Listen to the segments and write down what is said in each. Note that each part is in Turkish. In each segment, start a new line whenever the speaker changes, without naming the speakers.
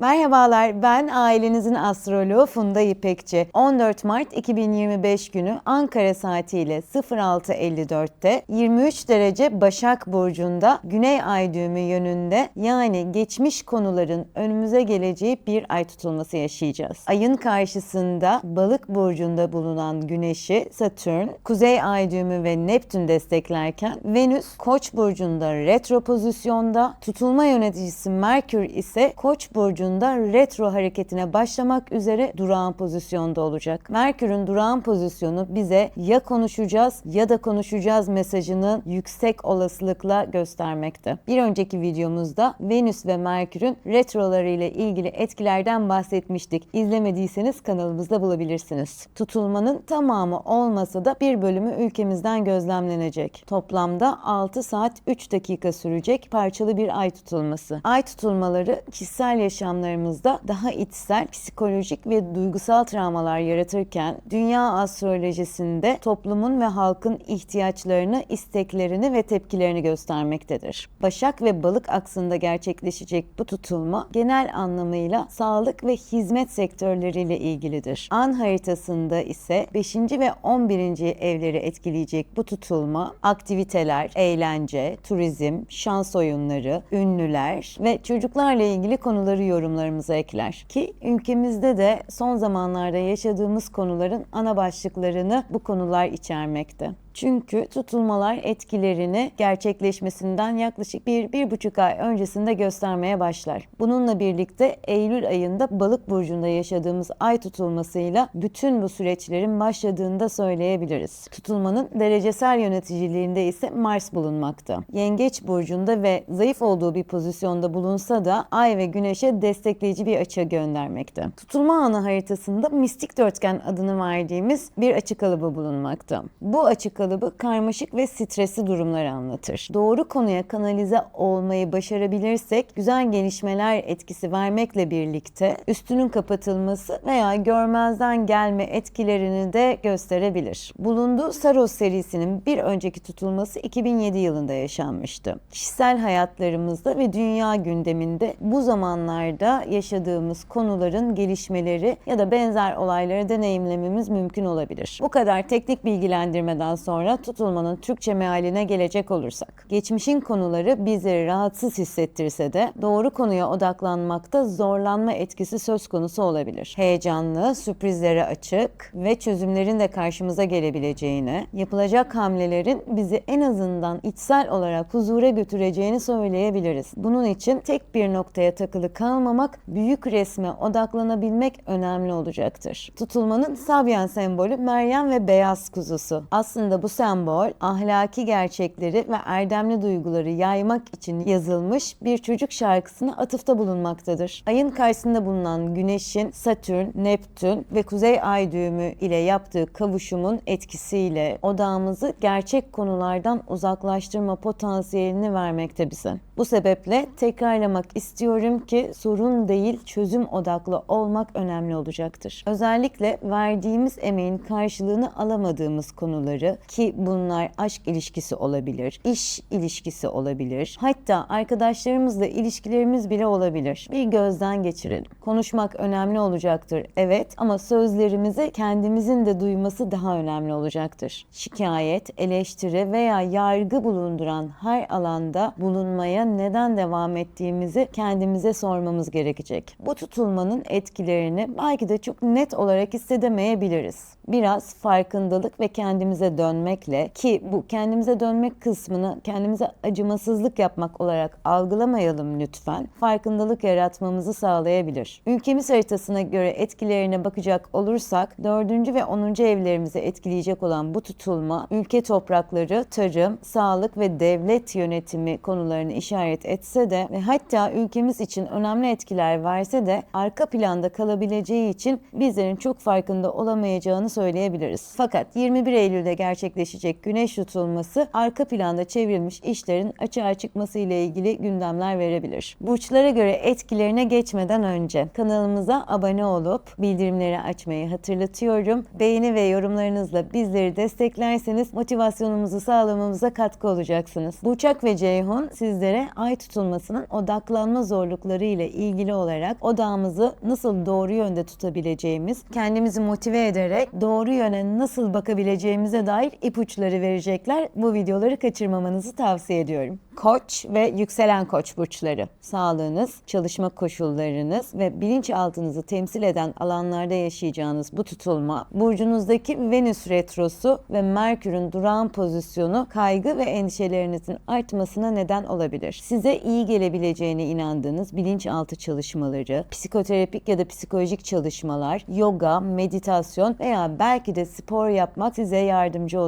Merhabalar, ben ailenizin astroloğu Funda İpekçi. 14 Mart 2025 günü Ankara saatiyle 06.54'te 23 derece Başak Burcu'nda Güney Ay düğümü yönünde yani geçmiş konuların önümüze geleceği bir ay tutulması yaşayacağız. Ayın karşısında Balık Burcu'nda bulunan Güneş'i Satürn, Kuzey Ay düğümü ve Neptün desteklerken Venüs Koç burcunda retro pozisyonda, tutulma yöneticisi Merkür ise Koç burcunda retro hareketine başlamak üzere durağan pozisyonda olacak. Merkür'ün durağan pozisyonu bize ya konuşacağız ya da konuşacağız mesajını yüksek olasılıkla göstermekte. Bir önceki videomuzda Venüs ve Merkür'ün retroları ile ilgili etkilerden bahsetmiştik. İzlemediyseniz kanalımızda bulabilirsiniz. Tutulmanın tamamı olmasa da bir bölümü ülkemizden gözlemlenecek. Toplamda 6 saat 3 dakika sürecek parçalı bir ay tutulması. Ay tutulmaları kişisel yaşamlarımızda daha içsel, psikolojik ve duygusal travmalar yaratırken dünya astrolojisinde toplumun ve halkın ihtiyaçlarını, isteklerini ve tepkilerini göstermektedir. Başak ve Balık aksında gerçekleşecek bu tutulma genel anlamıyla sağlık ve hizmet sektörleriyle ilgilidir. An haritasında ise 5. ve 11. evleri etkileyecek bu tutulma aktiviteler, eğlence, turizm, şans oyunları, ünlüler ve çocuklarla ilgili konuları yorumlarımıza ekler. Ki ülkemizde de son zamanlarda yaşadığımız konuların ana başlıklarını bu konular içermekte. Çünkü tutulmalar etkilerini gerçekleşmesinden yaklaşık bir, bir buçuk ay öncesinde göstermeye başlar. Bununla birlikte Eylül ayında balık burcunda yaşadığımız ay tutulmasıyla bütün bu süreçlerin başladığını da söyleyebiliriz. Tutulmanın derecesel yöneticiliğinde ise Mars bulunmakta. Yengeç burcunda ve zayıf olduğu bir pozisyonda bulunsa da ay ve güneşe destekleyici bir açı göndermekte. Tutulma anı haritasında mistik dörtgen adını verdiğimiz bir açı kalıbı bulunmakta. Bu açı kalıbı karmaşık ve stresli durumları anlatır. Doğru konuya kanalize olmayı başarabilirsek güzel gelişmeler etkisi vermekle birlikte üstünün kapatılması veya görmezden gelme etkilerini de gösterebilir. Bulunduğu Saros serisinin bir önceki tutulması 2007 yılında yaşanmıştı. Kişisel hayatlarımızda ve dünya gündeminde bu zamanlarda yaşadığımız konuların gelişmeleri ya da benzer olayları deneyimlememiz mümkün olabilir. Bu kadar teknik bilgilendirmeden sonra tutulmanın Türkçe mealine gelecek olursak. Geçmişin konuları bizleri rahatsız hissettirse de doğru konuya odaklanmakta zorlanma etkisi söz konusu olabilir. Heyecanlı, sürprizlere açık ve çözümlerin de karşımıza gelebileceğini, yapılacak hamlelerin bizi en azından içsel olarak huzura götüreceğini söyleyebiliriz. Bunun için tek bir noktaya takılı kalmamak, büyük resme odaklanabilmek önemli olacaktır. Tutulmanın Sabyan sembolü Meryem ve beyaz kuzusu. Aslında bu sembol ahlaki gerçekleri ve erdemli duyguları yaymak için yazılmış bir çocuk şarkısına atıfta bulunmaktadır. Ayın karşısında bulunan Güneş'in Satürn, Neptün ve Kuzey Ay düğümü ile yaptığı kavuşumun etkisiyle odağımızı gerçek konulardan uzaklaştırma potansiyelini vermekte bize. Bu sebeple tekrarlamak istiyorum ki sorun değil çözüm odaklı olmak önemli olacaktır. Özellikle verdiğimiz emeğin karşılığını alamadığımız konuları ki bunlar aşk ilişkisi olabilir, iş ilişkisi olabilir, hatta arkadaşlarımızla ilişkilerimiz bile olabilir. Bir gözden geçirelim. Konuşmak önemli olacaktır evet ama sözlerimizi kendimizin de duyması daha önemli olacaktır. Şikayet, eleştiri veya yargı bulunduran her alanda bulunmaya neden devam ettiğimizi kendimize sormamız gerekecek. Bu tutulmanın etkilerini belki de çok net olarak hissedemeyebiliriz. Biraz farkındalık ve kendimize dönmekle ki bu kendimize dönmek kısmını kendimize acımasızlık yapmak olarak algılamayalım lütfen. Farkındalık yaratmamızı sağlayabilir. Ülkemiz haritasına göre etkilerine bakacak olursak 4. ve 10. evlerimizi etkileyecek olan bu tutulma ülke toprakları, tarım, sağlık ve devlet yönetimi konularını işaret etse de ve hatta ülkemiz için önemli etkiler verse de arka planda kalabileceği için bizlerin çok farkında olamayacağını söyleyebiliriz. Fakat 21 Eylül'de gerçekleşecek güneş tutulması arka planda çevrilmiş işlerin açığa çıkması ile ilgili gündemler verebilir. Burçlara göre etkilerine geçmeden önce kanalımıza abone olup bildirimleri açmayı hatırlatıyorum. Beğeni ve yorumlarınızla bizleri desteklerseniz motivasyonumuzu sağlamamıza katkı olacaksınız. Burçak ve Ceyhun sizlere ay tutulmasının odaklanma zorlukları ile ilgili olarak odağımızı nasıl doğru yönde tutabileceğimiz, kendimizi motive ederek doğru yöne nasıl bakabileceğimize dair ipuçları verecekler. Bu videoları kaçırmamanızı tavsiye ediyorum. Koç ve yükselen koç burçları. Sağlığınız, çalışma koşullarınız ve bilinçaltınızı temsil eden alanlarda yaşayacağınız bu tutulma, burcunuzdaki Venüs retrosu ve Merkür'ün durağan pozisyonu kaygı ve endişelerinizin artmasına neden olabilir. Size iyi gelebileceğine inandığınız bilinçaltı çalışmaları, psikoterapik ya da psikolojik çalışmalar, yoga, meditasyon veya belki de spor yapmak size yardımcı olabilir.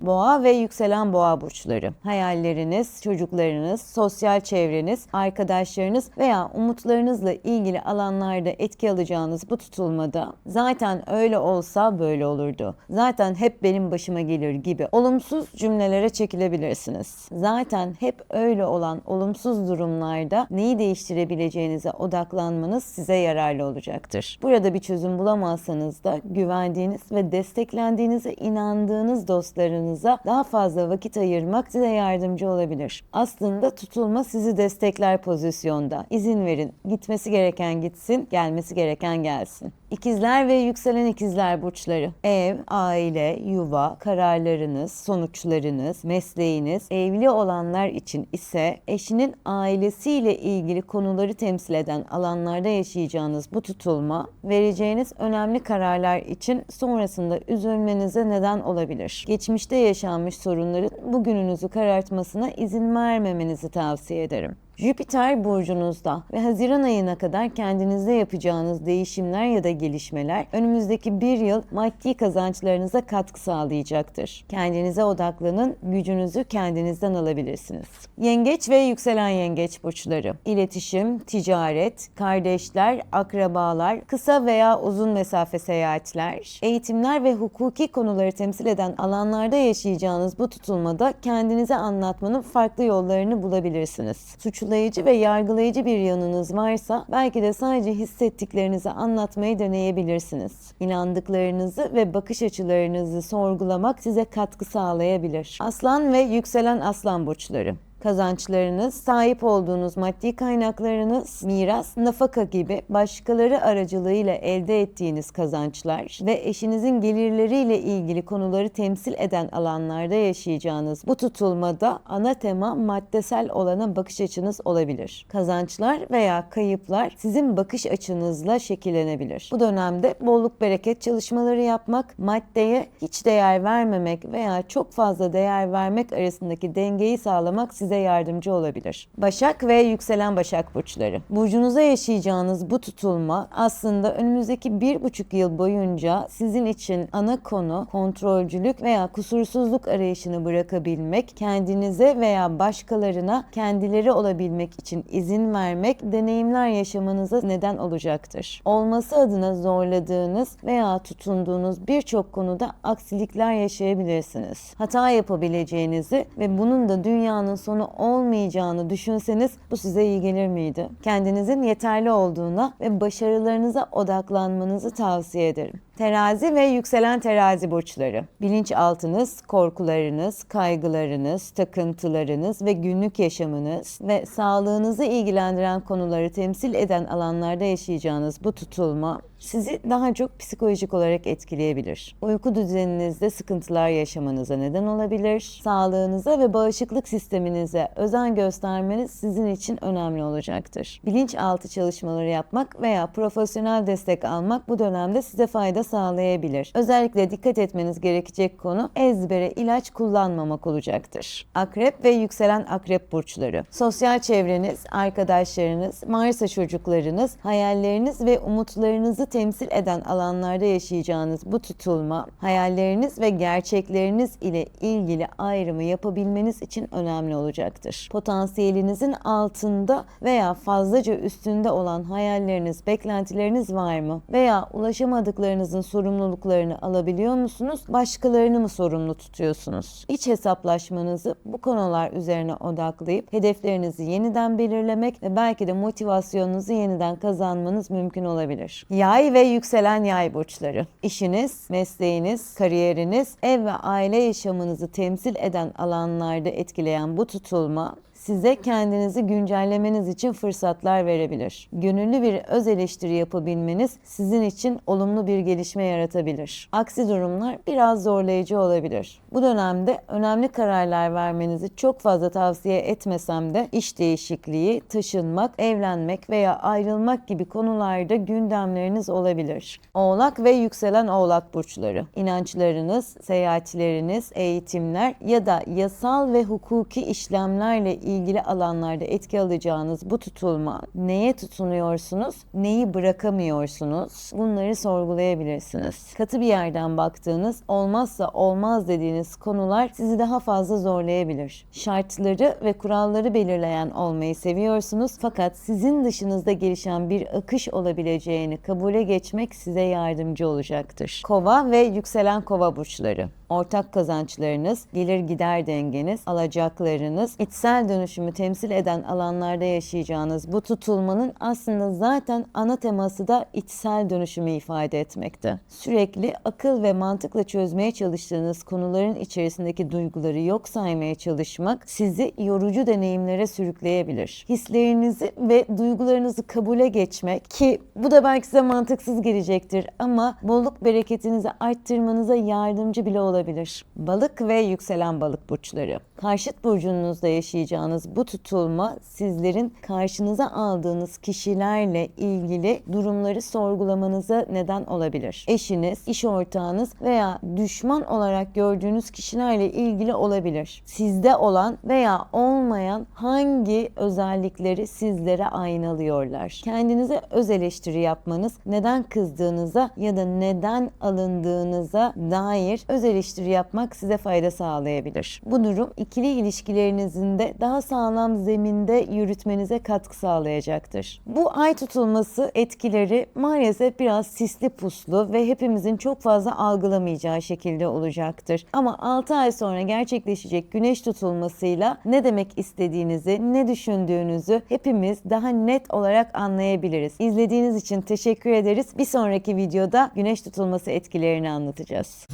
Boğa ve yükselen boğa burçları. Hayalleriniz, çocuklarınız, sosyal çevreniz, arkadaşlarınız veya umutlarınızla ilgili alanlarda etki alacağınız bu tutulmada zaten öyle olsa böyle olurdu. Zaten hep benim başıma gelir gibi olumsuz cümlelere çekilebilirsiniz. Zaten hep öyle olan olumsuz durumlarda neyi değiştirebileceğinize odaklanmanız size yararlı olacaktır. Burada bir çözüm bulamazsanız da güvendiğiniz ve desteklendiğinize inandığınız dostlarınıza daha fazla vakit ayırmak size yardımcı olabilir. Aslında tutulma sizi destekler pozisyonda. İzin verin. Gitmesi gereken gitsin, gelmesi gereken gelsin. İkizler ve yükselen ikizler burçları. Ev, aile, yuva, kararlarınız, sonuçlarınız, mesleğiniz, evli olanlar için ise eşinin ailesiyle ilgili konuları temsil eden alanlarda yaşayacağınız bu tutulma, vereceğiniz önemli kararlar için sonrasında üzülmenize neden olabilir. Geçmişte yaşanmış sorunların bugününüzü karartmasına izin vermemenizi tavsiye ederim. Jüpiter burcunuzda ve Haziran ayına kadar kendinizde yapacağınız değişimler ya da gelişmeler önümüzdeki bir yıl maddi kazançlarınıza katkı sağlayacaktır. Kendinize odaklanın, gücünüzü kendinizden alabilirsiniz. Yengeç ve yükselen yengeç burçları. İletişim, ticaret, kardeşler, akrabalar, kısa veya uzun mesafe seyahatler, eğitimler ve hukuki konuları temsil eden alanlarda yaşayacağınız bu tutulmada kendinize anlatmanın farklı yollarını bulabilirsiniz. Suçlu suçlayıcı ve yargılayıcı bir yanınız varsa belki de sadece hissettiklerinizi anlatmayı deneyebilirsiniz. İnandıklarınızı ve bakış açılarınızı sorgulamak size katkı sağlayabilir. Aslan ve yükselen aslan burçları kazançlarınız, sahip olduğunuz maddi kaynaklarınız, miras, nafaka gibi başkaları aracılığıyla elde ettiğiniz kazançlar ve eşinizin gelirleriyle ilgili konuları temsil eden alanlarda yaşayacağınız bu tutulmada ana tema maddesel olana bakış açınız olabilir. Kazançlar veya kayıplar sizin bakış açınızla şekillenebilir. Bu dönemde bolluk bereket çalışmaları yapmak, maddeye hiç değer vermemek veya çok fazla değer vermek arasındaki dengeyi sağlamak size yardımcı olabilir. Başak ve yükselen Başak burçları. Burcunuza yaşayacağınız bu tutulma aslında önümüzdeki bir buçuk yıl boyunca sizin için ana konu kontrolcülük veya kusursuzluk arayışını bırakabilmek, kendinize veya başkalarına kendileri olabilmek için izin vermek, deneyimler yaşamanıza neden olacaktır. Olması adına zorladığınız veya tutunduğunuz birçok konuda aksilikler yaşayabilirsiniz. Hata yapabileceğinizi ve bunun da dünyanın sonu olmayacağını düşünseniz bu size iyi gelir miydi? Kendinizin yeterli olduğuna ve başarılarınıza odaklanmanızı tavsiye ederim. Terazi ve yükselen terazi burçları. Bilinçaltınız, korkularınız, kaygılarınız, takıntılarınız ve günlük yaşamınız ve sağlığınızı ilgilendiren konuları temsil eden alanlarda yaşayacağınız bu tutulma sizi daha çok psikolojik olarak etkileyebilir. Uyku düzeninizde sıkıntılar yaşamanıza neden olabilir. Sağlığınıza ve bağışıklık sisteminize özen göstermeniz sizin için önemli olacaktır. Bilinçaltı çalışmaları yapmak veya profesyonel destek almak bu dönemde size fayda sağlayabilir. Özellikle dikkat etmeniz gerekecek konu ezbere ilaç kullanmamak olacaktır. Akrep ve yükselen akrep burçları. Sosyal çevreniz, arkadaşlarınız, Mars'a çocuklarınız, hayalleriniz ve umutlarınızı temsil eden alanlarda yaşayacağınız bu tutulma, hayalleriniz ve gerçekleriniz ile ilgili ayrımı yapabilmeniz için önemli olacaktır. Potansiyelinizin altında veya fazlaca üstünde olan hayalleriniz, beklentileriniz var mı? Veya ulaşamadıklarınızın hayatınızın sorumluluklarını alabiliyor musunuz? Başkalarını mı sorumlu tutuyorsunuz? İç hesaplaşmanızı bu konular üzerine odaklayıp hedeflerinizi yeniden belirlemek ve belki de motivasyonunuzu yeniden kazanmanız mümkün olabilir. Yay ve yükselen yay burçları. İşiniz, mesleğiniz, kariyeriniz, ev ve aile yaşamınızı temsil eden alanlarda etkileyen bu tutulma size kendinizi güncellemeniz için fırsatlar verebilir. Gönüllü bir öz eleştiri yapabilmeniz sizin için olumlu bir gelişme yaratabilir. Aksi durumlar biraz zorlayıcı olabilir. Bu dönemde önemli kararlar vermenizi çok fazla tavsiye etmesem de iş değişikliği, taşınmak, evlenmek veya ayrılmak gibi konularda gündemleriniz olabilir. Oğlak ve yükselen oğlak burçları. İnançlarınız, seyahatleriniz, eğitimler ya da yasal ve hukuki işlemlerle ilgili alanlarda etki alacağınız bu tutulma neye tutunuyorsunuz, neyi bırakamıyorsunuz bunları sorgulayabilirsiniz. Katı bir yerden baktığınız olmazsa olmaz dediğiniz konular sizi daha fazla zorlayabilir. Şartları ve kuralları belirleyen olmayı seviyorsunuz fakat sizin dışınızda gelişen bir akış olabileceğini kabule geçmek size yardımcı olacaktır. Kova ve yükselen kova burçları ortak kazançlarınız, gelir gider dengeniz, alacaklarınız, içsel dönüşümü temsil eden alanlarda yaşayacağınız bu tutulmanın aslında zaten ana teması da içsel dönüşümü ifade etmekte. Sürekli akıl ve mantıkla çözmeye çalıştığınız konuların içerisindeki duyguları yok saymaya çalışmak sizi yorucu deneyimlere sürükleyebilir. Hislerinizi ve duygularınızı kabule geçmek ki bu da belki size mantıksız gelecektir ama bolluk bereketinizi arttırmanıza yardımcı bile olabilir. Balık ve yükselen balık burçları. Karşıt burcunuzda yaşayacağınız bu tutulma sizlerin karşınıza aldığınız kişilerle ilgili durumları sorgulamanıza neden olabilir. Eşiniz, iş ortağınız veya düşman olarak gördüğünüz kişilerle ilgili olabilir. Sizde olan veya olmayan hangi özellikleri sizlere aynalıyorlar? Kendinize öz eleştiri yapmanız, neden kızdığınıza ya da neden alındığınıza dair öz eleştiri yapmak size fayda sağlayabilir. Bu durum ikili ilişkilerinizin de sağlam zeminde yürütmenize katkı sağlayacaktır. Bu ay tutulması etkileri maalesef biraz sisli puslu ve hepimizin çok fazla algılamayacağı şekilde olacaktır. Ama 6 ay sonra gerçekleşecek güneş tutulmasıyla ne demek istediğinizi, ne düşündüğünüzü hepimiz daha net olarak anlayabiliriz. İzlediğiniz için teşekkür ederiz. Bir sonraki videoda güneş tutulması etkilerini anlatacağız.